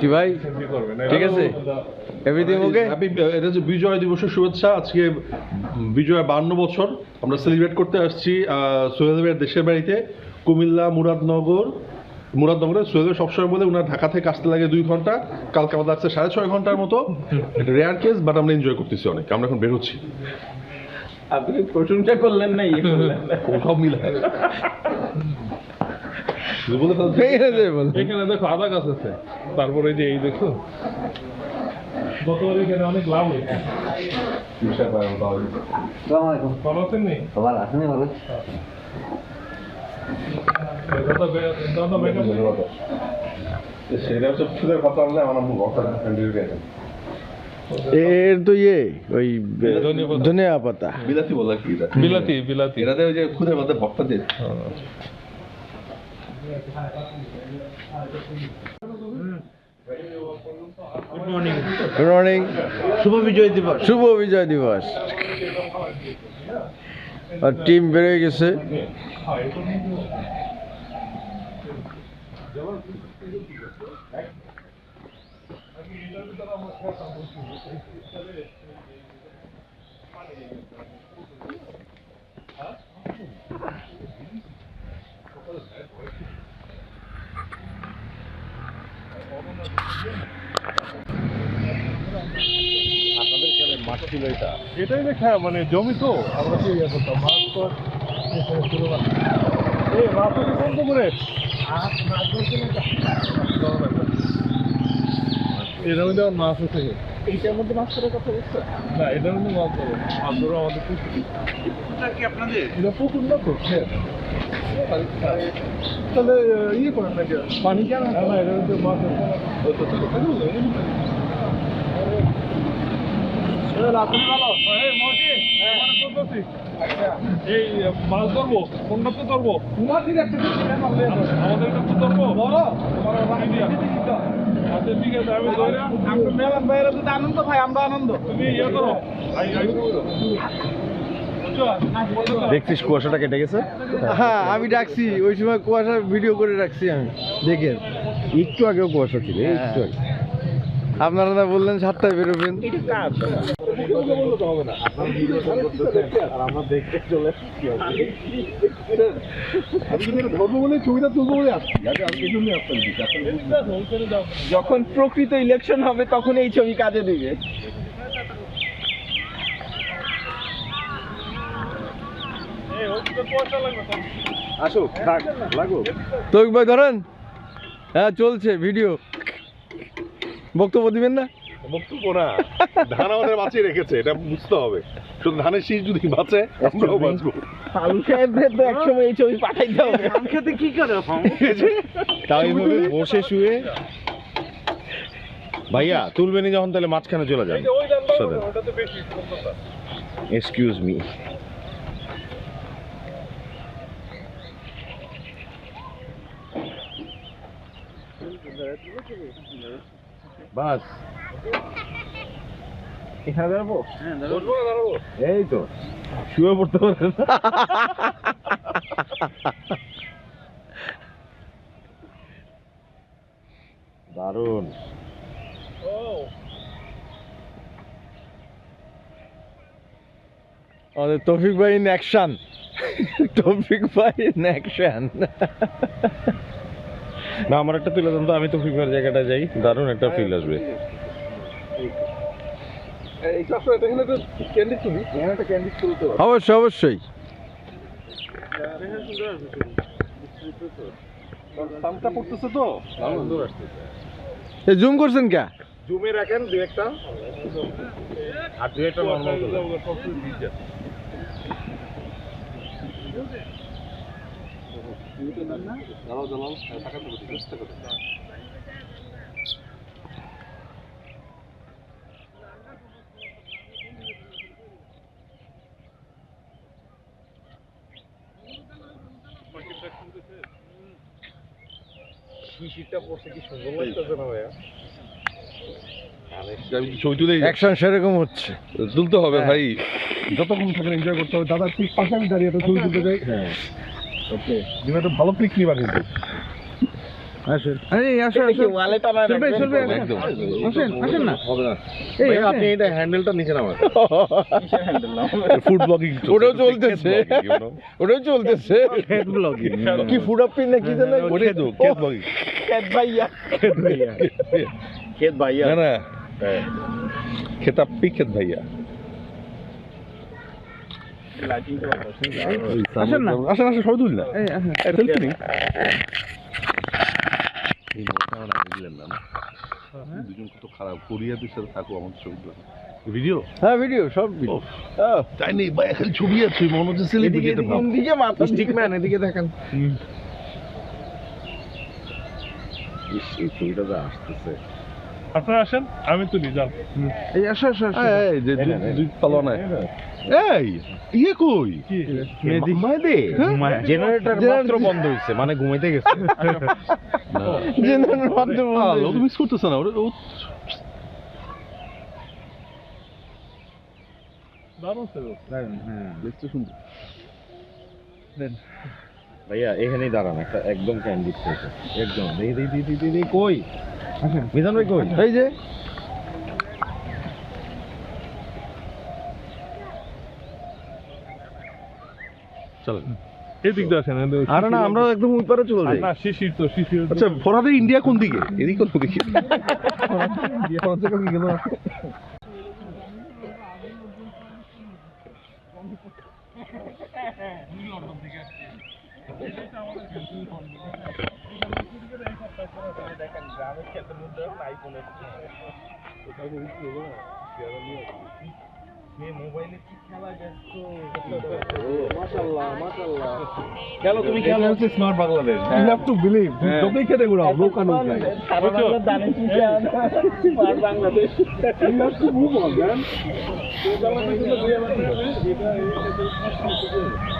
কি ভাই ঠিক আছে। এভরিথিং ওকে হ্যাপি এটা বিজয় দিবসের শুভেচ্ছা। আজকে বিজয় বান্ন বছর। আমরা সেলিব্রেট করতে আসছি আহ, সোহেল ভাইয়ের দেশের বাড়িতে কুমিল্লা মুরাদনগর। মুরাদনগরে সোহেল সবসময় বলে ওনার ঢাকা থেকে আসতে লাগে দুই ঘণ্টা কালকে আমাদের আসছে সাড়ে ছয় ঘণ্টার মতো। এটা রেয়ার কেস বাট আমরা এনজয় করতেছি অনেক। আমরা এখন বেরোচ্ছি আপনি প্রশংসা করলেন না ইয়ে সব মিলে। এখানে দেখো আদা গাছ আছে। তারপরে এই যে এই দেখো। গতবার এখানে অনেক লাভ হয়েছে। ভালো আছেন নি? এর তো ইয়ে ওই ধনিয়া পাতা। পাতা। বিলাতি বলে কি বিলাতি বিলাতি। এটাতে ওই যে খুদের মধ্যে গুড মর্নিং শুভ বিজয় দিবস শুভ বিজয় দিবস আর টিম বেড়ে গেছে। এটাই দেখা মানে জমি তো আমরা কি ইয়ে করতাম মাছ তো না। এই মাছ তো কোন পুকুরে এটার মধ্যে আমার মাছ আছে এইটার মধ্যে মাছ ধরার কথা বলছো? না এটার মধ্যে মাছ ধরো মাছ ধরো আমাদের পুকুর। কি আপনাদের? এটা পুকুর না তো। তাহলে ইয়ে করেন নাকি? পানি কেন না এটার মধ্যে মাছ এই মানে এই মাছ ধরবো কোনটা তো ধরবো? আমাদের এটা তো ধরবো? বড়? আচ্ছা ঠিক আছে আমি ধরে আমরা মেলান ভাইয়েরা যদি আনন্দ ভাই আমরা আনন্দ। তুমি ইয়ে করো? দেখছিস কুয়াশাটা কেটে গেছে? হ্যাঁ আমি ডাকছি। ওই সময় কুয়াশা ভিডিও করে রাখছি আমি। দেখেন একটু আগেও কুয়াশা ছিল একটু আগে। আপনারা না বললেন সাতটায় বেরোবেন? ছবিটা তুলবো বলে আসছি আগে আমি এই জন্যই আসতাম যখন প্রকৃত ইলেকশন হবে তখন এই ছবি কাজে দিবে। থাক লাগুক। তৌক ভাই ধরেন হ্যাঁ চলছে ভিডিও বক্তব্য দিবেন না? বক্তব্য না ধান আমাদের বাঁচিয়ে রেখেছে এটা বুঝতে হবে। শুধু ধানের শীষ যদি বাঁচে আমরাও বাঁচবো। ফালু সাহেবদের তো একসময় এই ছবি ধান খেতে কি করে বসে শুয়ে। ভাইয়া তুলবেনি যখন তাহলে মাঝখানে চলে যান। Excuse me bus. এখানে দাঁড়াবো? না দাঁড়াবো? এই তো শুয়ে পড়তে দারুণ। আমাদের তৌফিক ভাই ইন অ্যাকশন তৌফিক ভাই ইন অ্যাকশন না আমার একটা তুলে দেন তো আমি তো ফিফার জায়গাটা যাই। দারুণ একটা ফিল আসবে। ছবি তো অবশ্যই অবশ্যই। জুম করছেন কে? জুমে রাখেন দু একটা। আর দুই একটা নর্মাল দাঁড়াও দাঁড়াও টাকা তো চেষ্টা করো সেরকম হচ্ছে। তুলতে হবে হ্যাঁ। ভাই। যতক্ষণ থাকেন এনজয় করতে হবে। দাদা ঠিক পাশে আমি দাঁড়িয়ে ছবি তুলতে যাই। হ্যাঁ। ওকে তুমি একটা ভালো পিক নিবা কিন্তু আসেন এই আসেন এটা ওয়ালে টানা চলবে, চলবে, একদম আসেন আসেন না। হবে না। এই আপনি এটা হ্যান্ডেলটা নিচে নামান। কিসের handle নাও? ফুড ব্লগিং ওটাও চলতেছে। ওটাও চলতেছে কি ফুড আপ না কি জানো তো ব্লগিং খেত ভাইয়া। খেত ভাইয়া। না না। খেতাপ্পি খেত ভাইয়া। আসেন না? আসেন আসেন সবাই তুলি না সেলফি নিন। দুজন কত খারাপ কোরিয়াদের সাথে থাকো আমার ছবি ভিডিও? হ্যাঁ ভিডিও সব ভিডিও তাই নেই ভাই খালি ছবি আছে মনে হচ্ছে সেলিব্রিটি এটা ভাব। কোন দিকে মাথা স্টিকম্যান এদিকে দেখেন। এই ছবিটা আসতেছে। আপনারা আসেন আমি তুলি যান এই আসো আসো এই যে দুই- পালো না এই ইয়ে কই? মেহেদি। মাইদে জেনারেটর মাত্র বন্ধ হয়েছে মানে ঘুমাইতে গেছে। জেনারেল মাধ্যমে ভালো তো মিস করতেছ না ওরে দারুণ ছিল। দেখতে সুন্দর। ভাইয়া এখানেই দাঁড়ান একটা একদম ক্যান্ডিড থেকে একদম। দেখি দেখি দেখি দেখি দেখি কই? মিজান ভাই কই? এই যে। চলেন। এদিক দিয়ে আসেন এদিক দিয়ে। আরে না আমরা একদম ওই পারে চলে যাই। না শিশির তো শিশির আচ্ছা ফরাদের ইন্ডিয়া কোন দিকে? এদিক কোন দিকে? Bangladesh you have to believe যতই খেতে ঘুরাও নৌকায় সারা বাংলা দানে পিঠে আনা। আর বাংলাদেশ এই যে আমি ওর জন্য ভাবছি মানে তুমি করো। আমার তো এই যে বলতে বলতে কষ্ট হবে না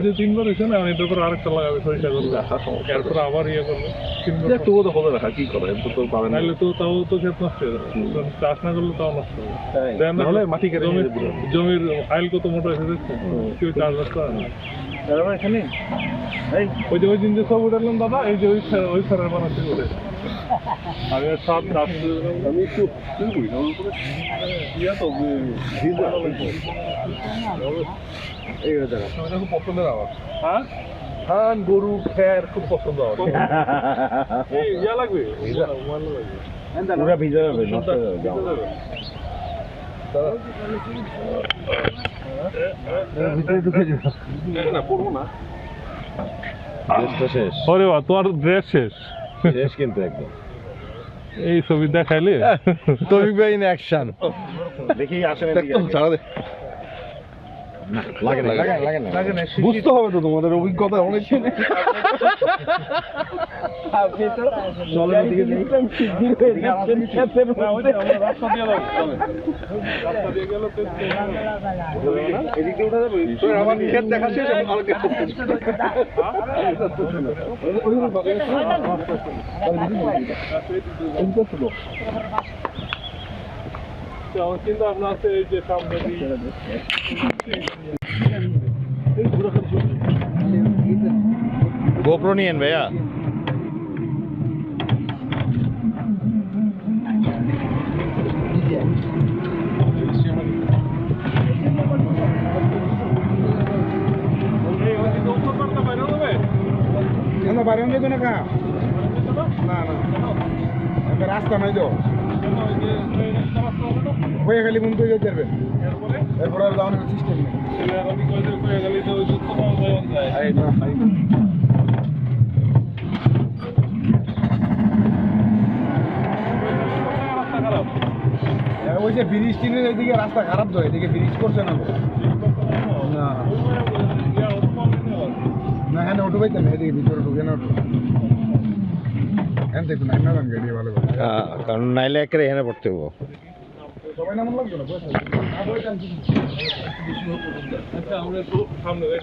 ওই যে তিনবার হয়েছে না এটার পর আরেকটা লাগাবে সরিষা করবে। এরপর আবার ইয়ে করবে দেখ তো ওটা রাখা কি করে তো পাবে না। নাহলে তো তাও তো ক্ষেত নষ্ট হয়ে যাবে। চাষ না করলে তাও নষ্ট হবে। নাহলে মাটি কেটে জমির জমির আইল কত মোটা এসে দেখছ? কেউ চাষবাস করে না। এখানে। এই, ওই যে ওই দিন যে সব উঠালাম দাদা এই যে ওই ওই স্যারের বানাতে করে আমি আর চাষ আমি একটু করি না ওর ইয়া তো এই খুব হ্যাঁ? ধান গরু খ্যার খুব পছন্দ ইয়া লাগবে? পুরা ভিজা যাবে নষ্ট হয়ে যাবে এই ছবি দেখাইলে? তৌফিক ভাই ইন অ্যাকশন দেখি আসেন একদম ছাড়া দে। লাগে না লাগে না লাগে না বুঝতে হবে তো তোমাদের অভিজ্ঞতা অনেক। আপনি তো একদম শিগগির যাচ্ছেন ক্ষেতের মধ্যে। রাস্তা দিয়ে যাব রাস্তা দিয়ে গেলে তো এদিকে উঠা যাবে আমার ক্ষেত দেখা শেষ এই যে সামনে দিয়ে গোপ্রো নিয়েন ভাইয়া এই ওই দিকে উত্তর পাড়টা বাইরে হবে কেন বাইরে যাবে না কা না না একটা হয়ে গেলে তো যেতে এরপরে সিস্টেম নেই কই গেলি তো যায় ওই যে এদিকে রাস্তা খারাপ তো এদিকে না। না। হ্যাঁ এদিকে না আহ, কারণ নাইলে একেবারে এখানে পড়তে হব। আচ্ছা আমরা একটু সামনে যাই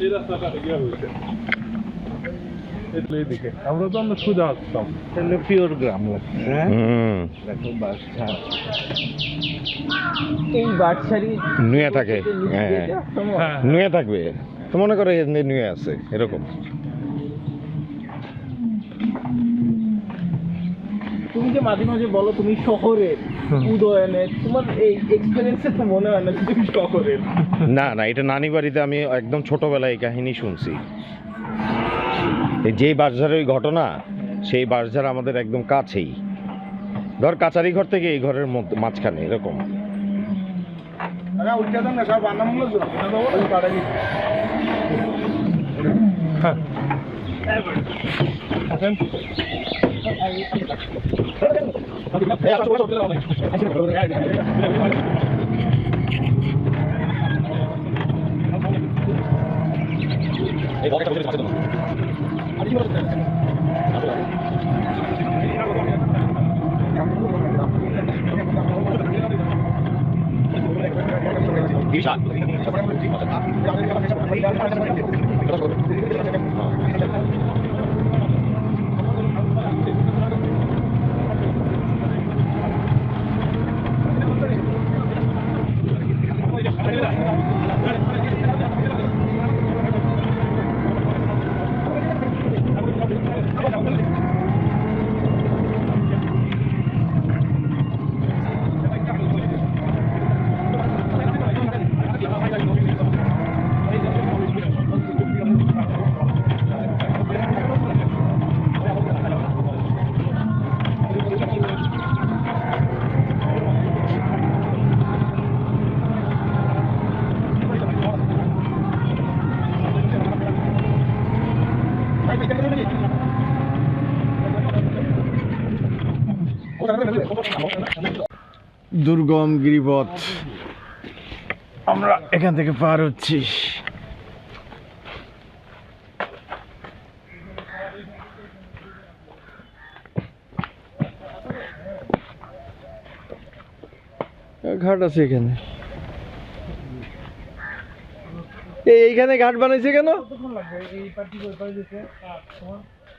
এই রাস্তাটা গিয়ে হয়েছে এইদিকে আমরা তো আমরা সোজা আসতাম। তাহলে পিওর গ্রাম লাগছে হ্যাঁ? হুম। দেখো বাসঝাড় এই বাটসারি নুয়ে থাকে। হ্যাঁ। হ্যাঁ। নুয়ে থাকবে। তো মনে করো নুয়ে আছে এরকম। তুমি যে মাঝে মাঝে বলো তুমি শহরের উদয়নে তোমার এই এক্সপিরিয়েন্সে তো মনে হয় না যে তুমি শহরের। না না এটা নানি বাড়িতে আমি একদম ছোটবেলায় এই কাহিনী শুনছি। এই যেই বাসঝাড়ের ওই ঘটনা সেই বাসঝাড় আমাদের একদম কাছেই। ধর কাচারি ঘর থেকে এই ঘরের মধ্যে মাঝখানে এরকম। Bisa. দুর্গম গিরিপথ। আমরা এখান থেকে পার হচ্ছি। ঘাট আছে এখানে। এইখানে ঘাট বানাইছে কেন?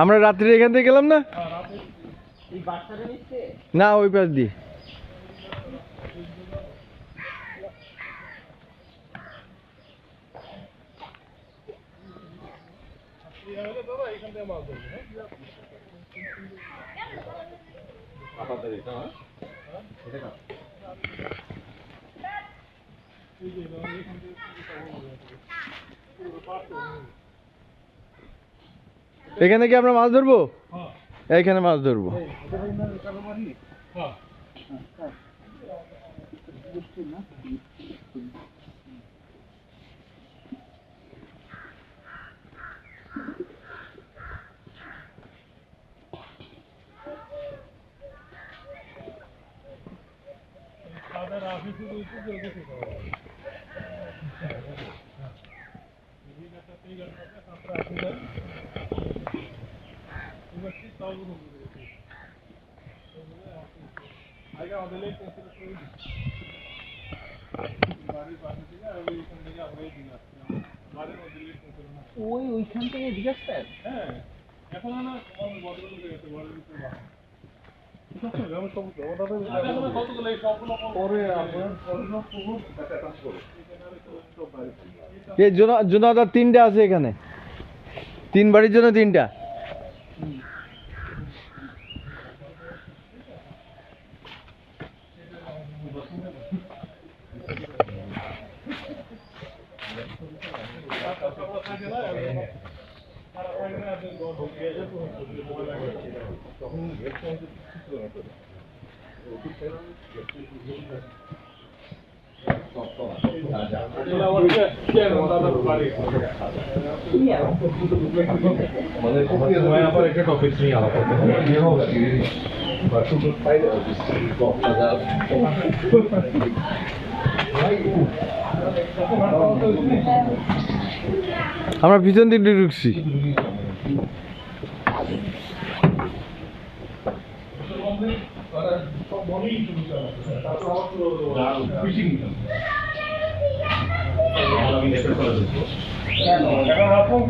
আমরা রাত্রে এখান থেকে গেলাম না? না ওই পাশ দিয়ে। এখানে কি আমরা মাছ ধরবো? এইখানে মাছ ধরবো। হ্যাঁ। তাদের ওই ওইখান থেকে এদিকে আসতেন? হ্যাঁ এখন না জোনাদার তিনটা আছে এখানে। তিন বাড়ির জন্য তিনটা। はい。আমরা পিছন দিক দিয়ে ঢুকছি। এখন